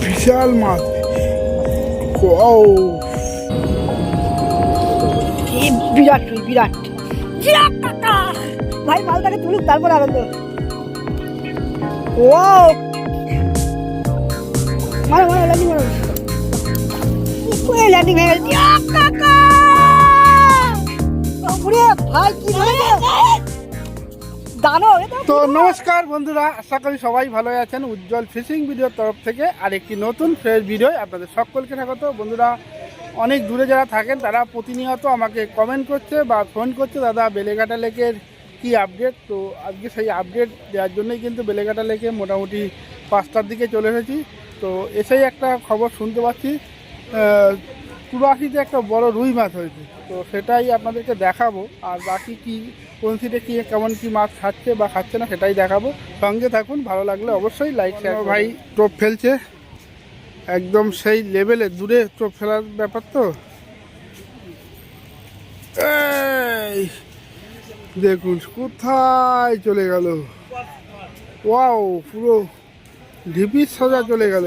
বিশাল মাছ। বিরাট বিরাট। ভাই মালটাকে তুলুক তারপর আনন্দ ওয়াও। মারো মারো ভাই কি তো নমস্কার বন্ধুরা আশা করি সবাই ভালো আছেন উজ্জ্বল ফিশিং ভিডিওর তরফ থেকে। আর একটি নতুন ফ্রেশ ভিডিও আপনাদের সকলকে স্বাগত। বন্ধুরা অনেক দূরে যারা থাকেন তারা প্রতিনিয়ত আমাকে কমেন্ট করছে বা ফোন করছে দাদা বেলেঘাটা লেকের কি আপডেট তো আজকে সেই আপডেট দেওয়ার জন্যই কিন্তু বেলেঘাটা লেকে মোটামুটি পাঁচটার দিকে চলে এসেছি। তো এসেই একটা খবর শুনতে পাচ্ছি। চুরাশিতে একটা বড় রুই মাছ হয়েছে। তো সেটাই আপনাদেরকে দেখাবো। আর বাকি কি কোন সিটে কি কেমন কি মাছ খাচ্ছে বা খাচ্ছে না সেটাই দেখাবো। সঙ্গে থাকুন, ভালো লাগলে অবশ্যই লাইক শেয়ার ভাই, টোপ ফেলছে। একদম সেই লেভেলে দূরে টোপ ফেলার ব্যাপার তো। দেখুন কোথায় চলে গেল। ওয়াও, পুরো ঢিপির সোজা চলে গেল।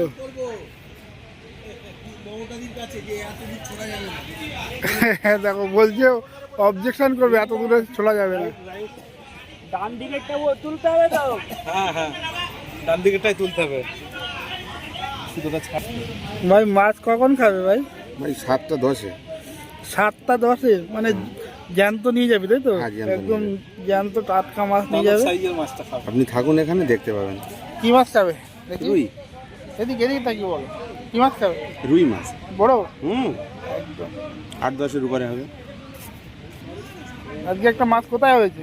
দেখো, বলছে অবজেকশন করবে এত দূরে চলা যাবে না। ডান দিকেরটা তুলতে হবে তো? হ্যাঁ হ্যাঁ। ডান দিকেরটাই তুলতে হবে। ভাই মাছ কখন খাবে ভাই? ভাই সাতটা দশে। সাতটা দশে? মানে জ্যান্ত নিয়ে যাবে তাই তো? হ্যাঁ, একদম জ্যান্ত টাটকা মাছ নিয়ে যাবে। সাইজের মাছটা খাবে। আপনি থাকুন এখানে দেখতে পাবেন। কি মাছ খাবে? দেখি। রুই। এদিকে এদিকে তাকি বলো। কি মাছ খাবে? রুই মাছ। বড়? হুম। একদম। আট দশের উপরে হবে। আজকে একটা মাছ কোথায় হয়েছে?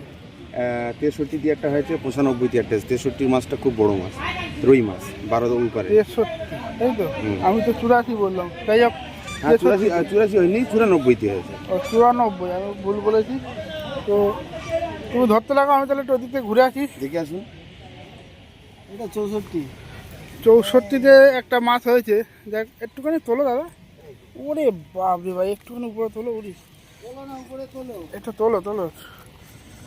তেষট্টি দিয়ে একটা হয়েছে পঁচানব্বই দিয়ে একটা। তেষট্টি মাছটা খুব বড় মাছ রুই মাছ বারো উপরে। তেষট্টি তাই তো? আমি তো চুরাশি বললাম তাই হোক হ্যাঁ চুরাশি চুরাশি হয়নি চুরানব্বই দিয়ে হয়েছে। ও, চুরানব্বই আমি ভুল বলেছি। তো তুমি ধরতে লাগো আমি তাহলে একটু ওদিক ঘুরে আসি। দেখে আসুন। এটা চৌষট্টি। চৌষট্টিতে একটা মাছ হয়েছে। দেখ একটুখানি তোলো দাদা। ওরে বাপরে ভাই একটুখানি উপরে তোলো উড়িস। একটু তোলো তোলো।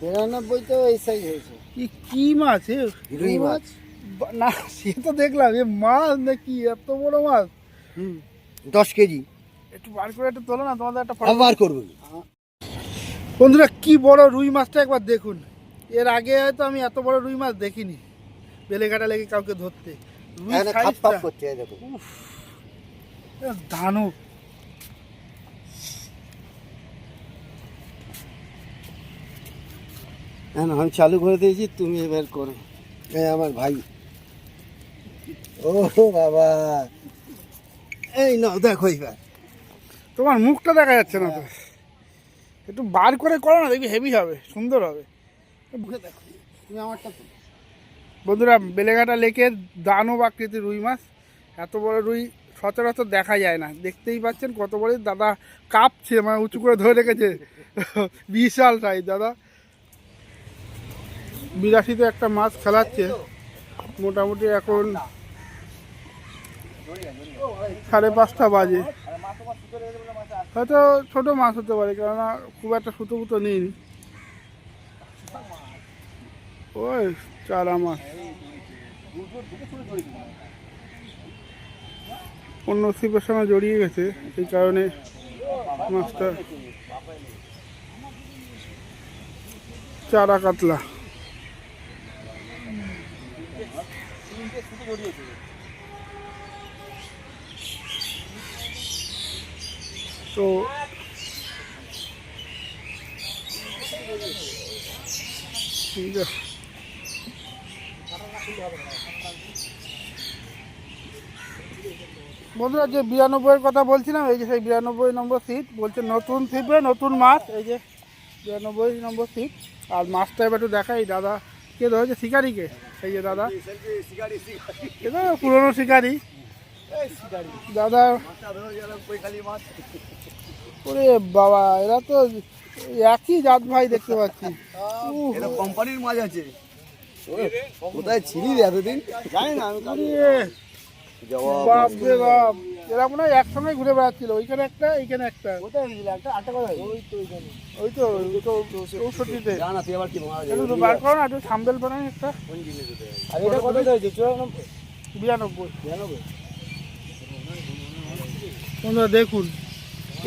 বিরানব্বই তো এই সাইজ হয়েছে। কি কি মাছ রুই মাছ। না সে তো দেখলাম এ মাছ নাকি এত বড় মাছ। দশ কেজি। একটু বার করে একটু তোলো না তোমাদের একটা আবার করব। বন্ধুরা কি বড় রুই মাছটা একবার দেখুন। এর আগে হয়তো আমি এত বড় রুই মাছ দেখিনি বেলেঘাটা লেগে কাউকে ধরতে। রুই দানব। হ্যাঁ আমি চালু করে দিয়েছি তুমি এবার করো। এই আমার ভাই। ও বাবা। এই নাও দেখো এবার। তোমার মুখটা দেখা যাচ্ছে না তো। একটু বার করে করো না দেখবি হেভি হবে সুন্দর হবে। দেখো তুমি আমারটা বন্ধুরা বেলেঘাটা লেকের দানব আকৃতির রুই মাছ। এত বড় রুই সচরাচর দেখা যায় না। দেখতেই পাচ্ছেন কত বড়। দাদা কাঁপছে মানে উঁচু করে ধরে রেখেছে। বিশাল সাইজ দাদা। বিরাশিতে একটা মাছ খেলাচ্ছে। মোটামুটি এখন সাড়ে পাঁচটা বাজে। হয়তো ছোট মাছ হতে পারে, কেননা খুব একটা সুতো ফুতো নেই ওই চারা মাছ। অন্য ছিপের সঙ্গে জড়িয়ে গেছে এই কারণে মাছটা চারা কাতলা। তো ঠিক আছে। বন্ধুরা, যে বিরানব্বইয়ের কথা বলছিলাম, এই যে সেই বিরানব্বই নম্বর সিট বলছে নতুন সিটে নতুন মাছ, এই যে বিরানব্বই নম্বর সিট আর মাছটা এবার একটু দেখাই, দাদা কে ধরেছে? শিকারিকে এই যে দাদা। এটা পুরনো শিকারি। দাদা। ওরে বাবা এরা তো একই জাত ভাই দেখতে পাচ্ছি। কোম্পানির মাছ আছে। কোথায় ছিলি এতদিন? জানি না আমি বাপ রে বাপ। এরা মনে হয় একসঙ্গে ঘুরে বেড়াচ্ছিল। ওইখানে একটা এইখানে একটা। কোথায় গেছিল একটা আটটা কথা ওই তো ওইখানে। ওই তো ওই তো চৌষট্টিতে। জানা তুই আবার কি একটু বার করো না একটু সাম্বেল বানাই একটা। আর এটা কত হয়েছে? চুরানব্বই? বিরানব্বই। বিরানব্বই? দেখুন।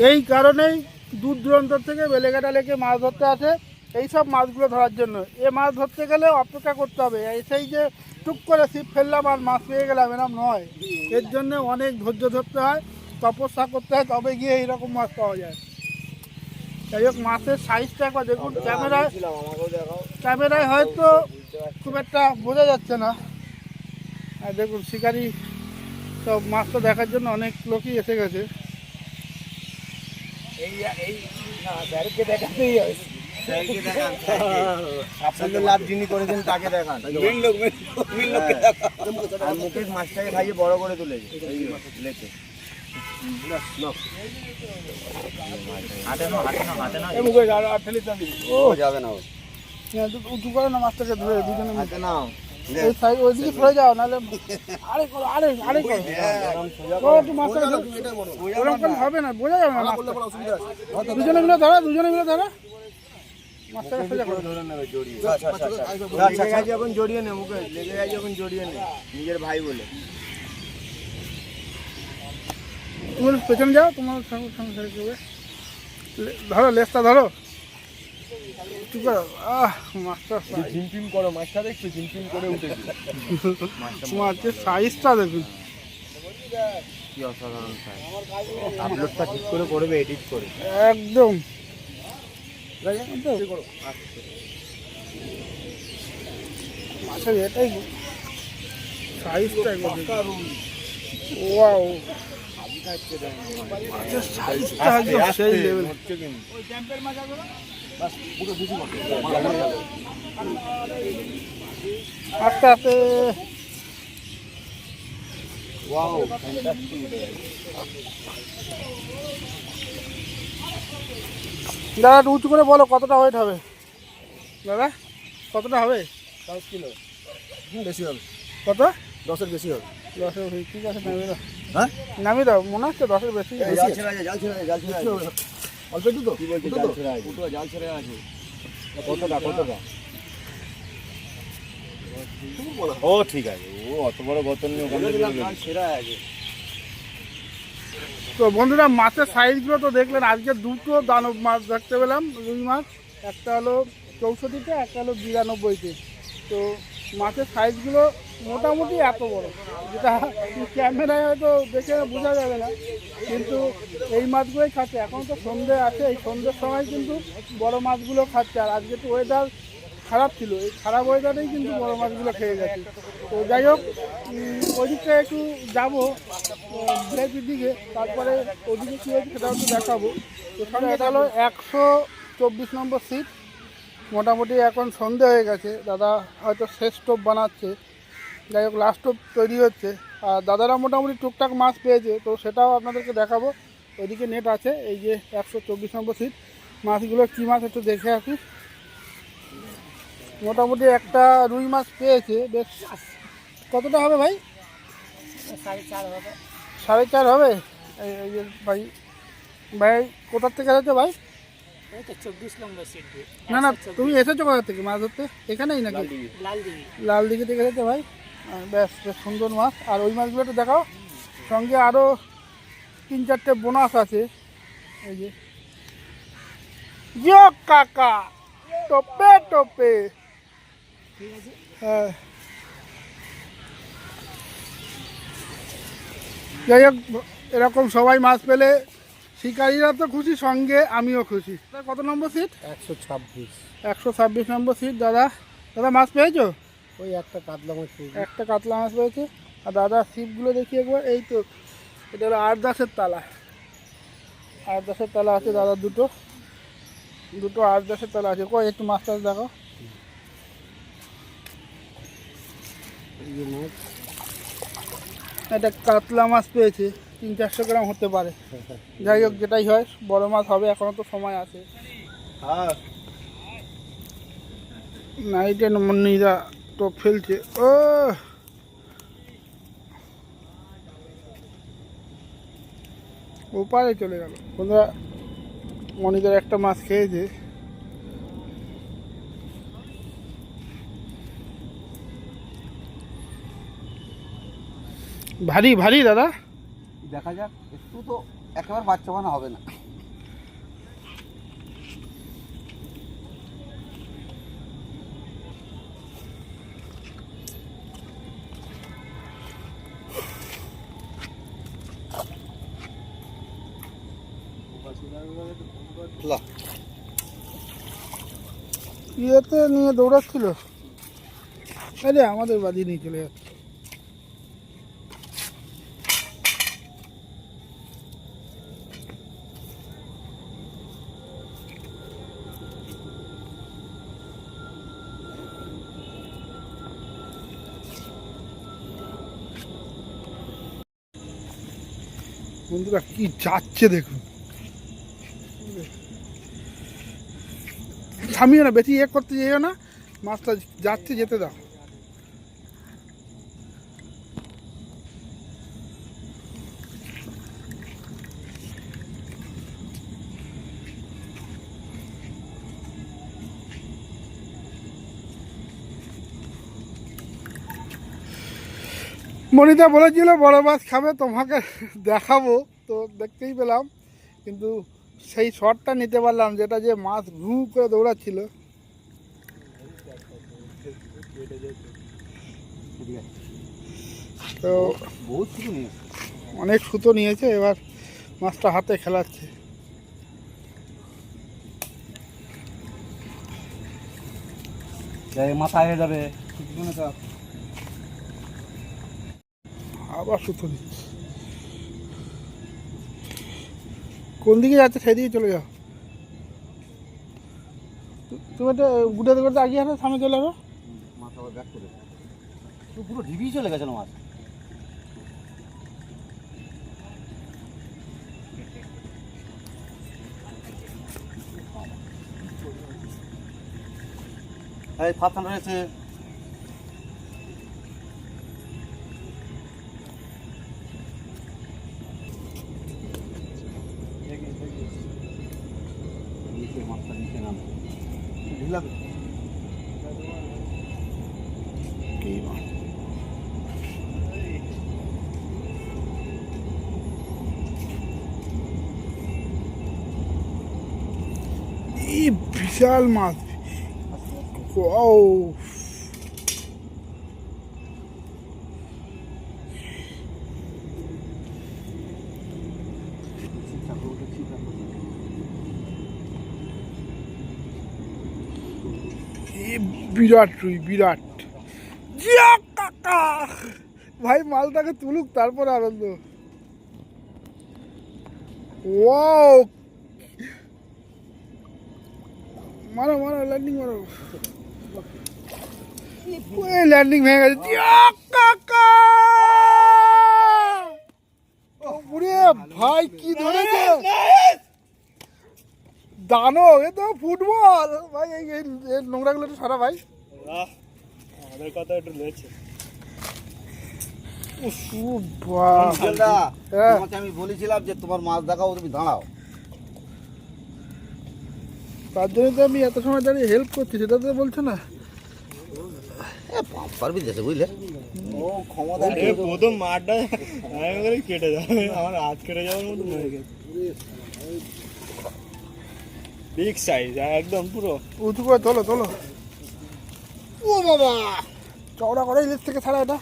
এই কারণেই দূর দূরান্ত থেকে বেলেঘাটা লেকে মাছ ধরতে আসে। এই সব মাছগুলো ধরার জন্য। এ মাছ ধরতে গেলে অপেক্ষা করতে হবে। এই সেই যে টুক করে ছিপ ফেললাম আর মাছ পেয়ে গেলাম এরকম নয়। এর জন্য অনেক ধৈর্য ধরতে হয় তপস্যা করতে হয় তবে গিয়ে এইরকম মাছ পাওয়া যায়। যাই হোক মাছের সাইজটা একবার দেখুন। ক্যামেরায় ক্যামেরায় হয়তো খুব একটা বোঝা যাচ্ছে না। আর দেখুন শিকারি সব মাছটা দেখার জন্য অনেক লোকই এসে গেছে। আপনাদের লাভ যিনি করেছেন তাকে দেখান। মুকেশ মাছটাকে খাইয়ে বড় করে তুলেছে। এই লেকে ও যাবে না। উঁচু করে না মাছটাকে ধরে দুজনে মিলে। হাতে নাও। এই সাইড ওইদিকে সরে যাও নাহলে আরে করো আরে আরে করো। একটু মাছটাকে ওরকম হবে না বোঝা যাবে না দুজনে মিলে ধরো দুজনে মিলে ধরো। মাছটাকে সোজা করো। লেগে গেছে এখন জড়িয়ে নে মুকেশ লেগে গেছে এখন জড়িয়ে নে। নিজের ভাই বলে। তুমি পেছনে যাও তোমার সঙ্গে ধরো লেজটা ধরো। ঠিক করো? আহ মাছটা ঝিমঝিম করো মাছটা দেখছ? ঝিমঝিম করে উঠেছে মাছের সাইজটা দেখুন। কি অসাধারণ সাইজ আপলোডটা ঠিক করে করবে এডিট করে। একদম। মাছের এটাই সাইজটা ওয়াও। মাছের সাইজটা একদম সেই লেভেল হচ্ছে কিন্তু। আস্তে আস্তে। ওয়াও দাদা উঁচু করে বলো কতটা ওয়েট হবে? দাদা কতটা হবে? দশ কিলো। হুম বেশি হবে। কত? দশের বেশি হবে। দশের বেশি ঠিক আছে নামিয়ে দাও। হ্যাঁ? নামিয়ে দাও মনে হচ্ছে দশের বেশি অল্প একটু তো জাল ছেড়ে আছে কতটা কতটা? ও ঠিক আছে ও অত বড় গতন নিয়ে ওখানে ছেড়ে আছে তো বন্ধুরা, মাছের সাইজগুলো তো দেখলেন, আজকে দুটো দানব মাছ দেখতে পেলাম, রুই মাছ। একটা হলো চৌষট্টিতে, একটা হলো বিরানব্বইতে। তো মাছের সাইজগুলো মোটামুটি এত বড়, যেটা ক্যামেরায় হয়তো দেখে বোঝা যাবে না। কিন্তু এই মাছগুলোই খাচ্ছে, এখন তো সন্ধে আছে, এই সন্ধ্যের সময় কিন্তু বড় মাছগুলো খাচ্ছে। আর আজকে তো ওয়েদার খারাপ ছিল। এই খারাপ ওয়েদারেই কিন্তু বড় মাছগুলো খেয়ে গেছে। তো যাই হোক উম, ওই দিকটা একটু যাব ভিআইপির দিকে। তারপরে ওদিকে কী হয়েছে সেটা একটু দেখাবো। এখানে এটা হলো একশো চব্বিশ নম্বর সিট মোটামুটি এখন সন্ধে হয়ে গেছে। দাদা হয়তো শেষ টোপ বানাচ্ছে। যাই হোক লাস্ট টোপ তৈরি হচ্ছে। আর দাদারা মোটামুটি টুকটাক মাছ পেয়েছে। তো সেটাও আপনাদেরকে দেখাবো। ওইদিকে নেট আছে। এই যে একশো চব্বিশ নম্বর সিট মাছগুলো কী মাছ একটু দেখে আসি। মোটামুটি একটা রুই মাছ পেয়েছে বেশ কতটা হবে ভাই? সাড়ে চার হবে। এই এই যে ভাই ভাই কোথার থেকে এসেছ ভাই? না না তুমি এসেছ কোথা থেকে? মাছ ধরতে? এখানেই নাকি? লাল দিঘি থেকে এসেছ ভাই? আহ, বেশ বেশ সুন্দর মাছ। আর ওই মাছগুলো একটু দেখাও। সঙ্গে আরও তিন চারটে বোনাস আছে। এই যে। কাকা টোপে টোপে। হ্যাঁ। যাই হোক এরকম সবাই মাছ পেলে শিকারীরা তো খুশি সঙ্গে আমিও খুশি। কত নম্বর সিট একশো ছাব্বিশ। একশো ছাব্বিশ নম্বর সিট দাদা। দাদা মাছ পেয়েছ? ওই একটা কাতলা মাছ একটা কাতলা মাছ পেয়েছে। আর দাদা সিপগুলো দেখি একবার। এই তো এটা হলো আট দাসের তালা। আট দাসের তালা আছে দাদা দুটো। দুটো আট দাসের তালা আছে। কই একটু মাছ টাছ দেখো এটা কাতলা মাছ পেয়েছে তিন চারশো গ্রাম হতে পারে। যাই হোক যেটাই হয় বড় মাছ হবে এখনও তো সময় আছে। নাইটে মন্নিরা টোপ ফেলছে। ও ওপারে চলে গেল। বন্ধুরা মনিদের একটা মাছ খেয়েছে। ভারী ভারী দাদা। দেখা যাক, একটু তো একেবারে বাচ্চা বানা হবে না। ইয়েতে নিয়ে দৌড়াচ্ছিল। আরে আমাদের বাদি নিয়ে চলে যাচ্ছে। বন্ধুরা কি যাচ্ছে দেখুন। থামিও না, বেশি এ করতে যেও না। মাছটা যাচ্ছে, যেতে দাও। মনিতা বলেছিল, বড় মাছ খাবে, তোমাকে দেখাবো। তো দেখতেই পেলাম, কিন্তু সেই শটটা নিতে পারলাম, যেটা যে মাছ ঘু করে দৌড়াচ্ছিল। তো অনেক সুতো নিয়েছে, এবার মাছটা হাতে খেলাচ্ছে। মাথা হয়ে যাবে। আবার সুতো নিচ্ছে কোন দিকে যাচ্ছে সেদিকে চলে যাও। তুমি একটা গুটাতে করতে আগিয়ে হাতে সামনে চলে যাবে মাথা ব্যাক করে পুরো ঢিবি চলে গেছিল মাছ এই ফাতান রয়েছে। اللبن إيه بشال ما اوف বিরাট রুই, বিরাট। ভাই, মালটাকে তুলুক, তারপর আনন্দ। মারো মারো ল্যান্ডিং মারো। ল্যান্ডিং ভেঙে গেছে। কাকা! ভাই, কি ধরেছে? দানো এ তো ফুটবল। ভাই এই এই- নোংরাগুলো একটু সারা ভাই। আমাদের কথা একটু। বিশালদা, হ্যাঁ। তোমাকে আমি বলেছিলাম যে তোমার মাছ দেখাও তুমি দাঁড়াও। তার জন্য তো আমি এত সময় দাঁড়িয়ে হেল্প করছি সেটা তো বলছো না। পারবি দেশে বুঝলে? ও ক্ষমতা এ প্রথম মাঠটা কেটে যাবে আমার হাত কেটে যাওয়ার মতো হয়ে গেছে। বিগ সাইজ একদম পুরো। উঁচু করে তোলো তোলো। ও বাবা! চওড়া করে ইলিশ থেকে ছাড়া এটা।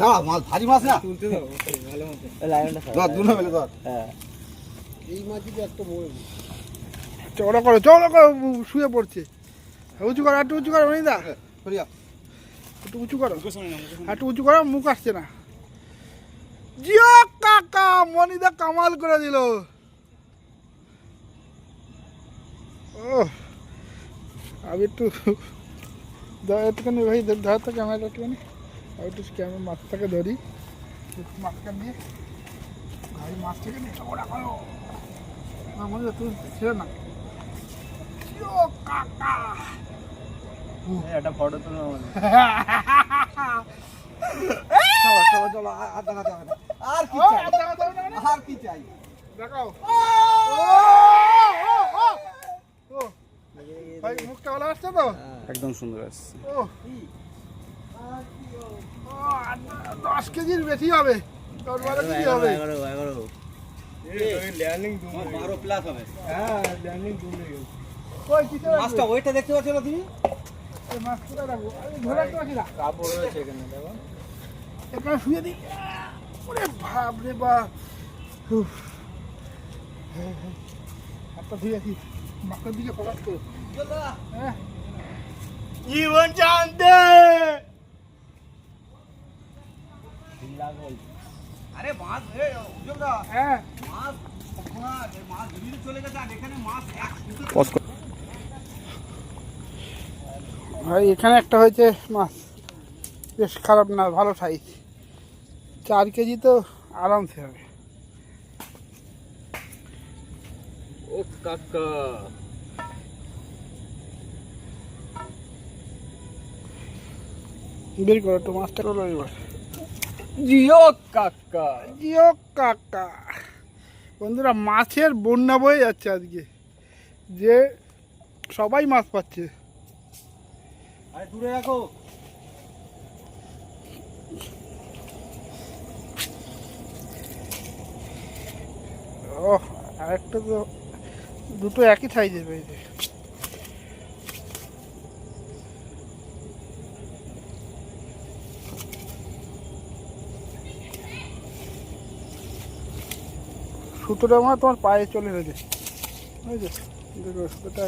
দাঁড়া মাছ ভারী মাছ না? তুলতে দাও ভালো মতো ধর দুটো মেলে ধর। চওড়া করো চওড়া করো শুয়ে পড়ছে। উঁচু করো একটু উঁচু করো অনিদা একটু উঁচু করো। একটু উঁচু করো মুখ আসছে না। জিও কাকা মনিদা কামাল করে দিল। ও আমি একটু একটুখানি ভাই ধর তো ক্যামেরা একটুখানি। আমি একটু ক্যামেরা মাছটাকে ধরি। মাছটা দিয়ে ভাই মাছটাকে নিয়ে চওড়া করো। না মনিদা তুই ছেড়ে না। জিও কাকা। একটা ফটো তুলো চলো চলো হবে না। আর কি চাই? আর কি চাই? দেখাও। ভাই মুখটা ভালো আসছে তো? একদম সুন্দর আসছে। ও। দশ কেজির বেশি হবে। দশ বারো কেজি হবে? বারো প্লাস হবে। কই কিসে মাছটা ওইটা দেখতে পাচ্ছ না তুমি? এই মাছ কোথায় রাখব আমি ধরে রাখতে পারছি না। কাপড় রয়েছে এখানে দেখো। শুয়ে দিই। ওরে রে বাপ উফ। হাতটা ধুয়ে আছি মাথার দিকে হ্যাঁ। জীবন জানতে। আরে মাছ উজ্জ্বলদা হ্যাঁ। মাছ ওখানে মাছ ধীরে চলে গেছে আর এখানে মাছ এক ভাই এখানে একটা হয়েছে মাছ। বেশ খারাপ না ভালো সাইজ চার কেজি তো আরামসে হবে। ও কাকা। বের করো একটু মাছটা করো এবার। জিও কাকা। জিও কাকা। বন্ধুরা মাছের বন্যা বয়ে যাচ্ছে আজকে। যে সবাই মাছ পাচ্ছে। দূরে রাখো। ও আরেকটা তো দুটো একই সাইজের পেয়েছে সুতোটা আমার তোমার পায়ে চলে গেছে বুঝেছো দেখো সুতোটা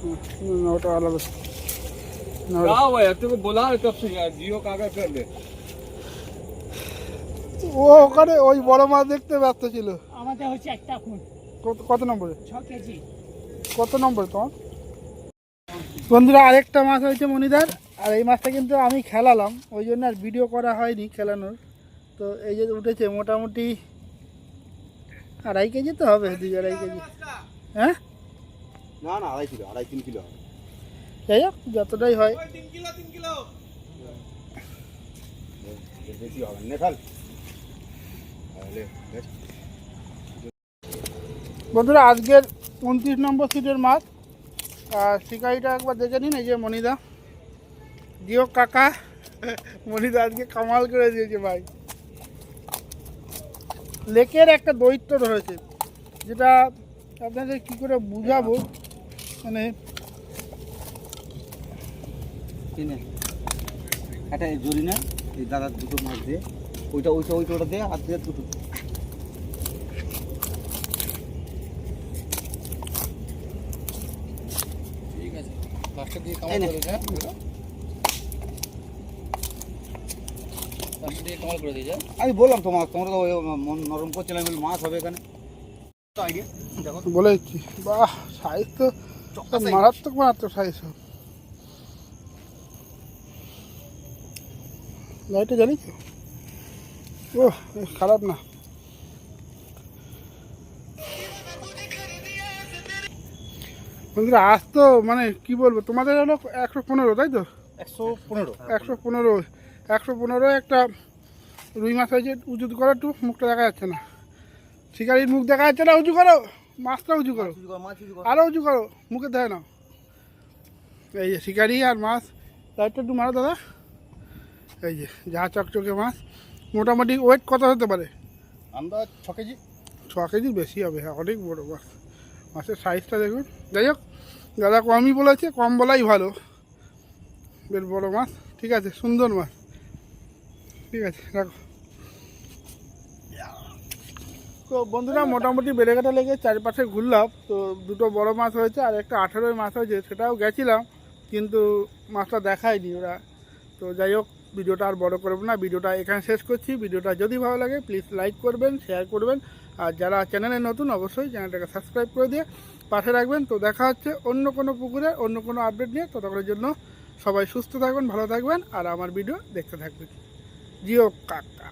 হুম, না, ওটা আলাদা না, ওটা- क्या हुआ यार तेरे को बोला है कब से यार जियो काका कर दे ও ওখানে ওই বড় মাছ দেখতে ব্যস্ত ছিল। আমাদের হচ্ছে একটা খুন। কত কত নম্বরে? ছ কেজি। কত নম্বর তোমার? বন্ধুরা আরেকটা মাছ হয়েছে মনিদার। আর এই মাছটা কিন্তু আমি খেলালাম ওই জন্য আর ভিডিও করা হয়নি খেলানোর। তো এই যে উঠেছে মোটামুটি আড়াই কেজি তো হবে দুই আড়াই কেজি। হ্যাঁ? না না আড়াই কিলো আড়াই তিন কিলো হবে। যাই হোক যতটাই হয়। বেশি হবে বেশ। বন্ধুরা আজকের উনত্রিশ নম্বর সিটের মাছ আর শিকারিটা একবার দেখে নিন এই যে মনিদা। দিও কাকা মনিদা আজকে কামাল করে দিয়েছে ভাই। লেকের একটা দৈত্য ধরেছে যেটা আপনাদের কি করে বুঝাবো? মানে কিনে একটা জরি না এই দাদার দুটো মাছ দিয়ে। ওইটা ওইটা ওইটা ওটা দিয়ে হাত দিয়ে দুটো। ঠিক আছে। দিয়ে কামাল করে দে পাঁচটা দিয়ে কামাল করে দিয়ে আমি বললাম তোমার তোমরা তো ওই মন নরম আমি মাছ হবে এখানে। তো আইডিয়া দেখো। বলে বাহ সাইজ তো মারাত্মক মারাত্মক সাইজ লাইটে ও খারাপ না। বন্ধুরা আজ তো মানে কি বলব তোমাদের হলো একশো পনেরো তাই তো? একশো পনেরো। একশো পনেরো একশো পনেরো একটা রুই মাছ হয়েছে উঁচু করো একটু মুখটা দেখা যাচ্ছে না। শিকারির মুখ দেখা যাচ্ছে না উঁচু করো। মাছটা উঁচু করো। আরও উঁচু করো মুখে দেয় না এই যে শিকারি আর মাছ। লাইটটা একটু মারো দাদা। এই যে যা চকচকে মাছ। মোটামুটি ওয়েট কত হতে পারে? আন্দাজ ছ কেজি। ছ কেজির বেশি হবে হ্যাঁ অনেক বড় মাছ। মাছের সাইজটা দেখুন। যাই হোক দাদা কমই বলেছে কম বলাই ভালো। বেশ বড় মাছ ঠিক আছে সুন্দর মাছ। ঠিক আছে রাখো। তো বন্ধুরা মোটামুটি বেড়েঘাটা লেগে চারপাশে ঘুরলাম। তো দুটো বড় মাছ হয়েছে আর একটা আঠেরোই মাছ হয়েছে সেটাও গেছিলাম কিন্তু মাছটা দেখায়নি ওরা। তো যাই হোক ভিডিওটা আর বড় করব না, ভিডিওটা এখানে শেষ করছি। ভিডিওটা যদি ভালো লাগে প্লিজ লাইক করবেন শেয়ার করবেন। আর যারা চ্যানেলে নতুন, অবশ্যই চ্যানেলটাকে সাবস্ক্রাইব করে দিয়ে পাশে রাখবেন। তো দেখা হচ্ছে অন্য কোনো পুকুরে, অন্য কোনো আপডেট নিয়ে। ততক্ষণের জন্য সবাই সুস্থ থাকবেন, ভালো থাকবেন। আর আমার ভিডিও দেখতে থাকবেন। জিও কাকা।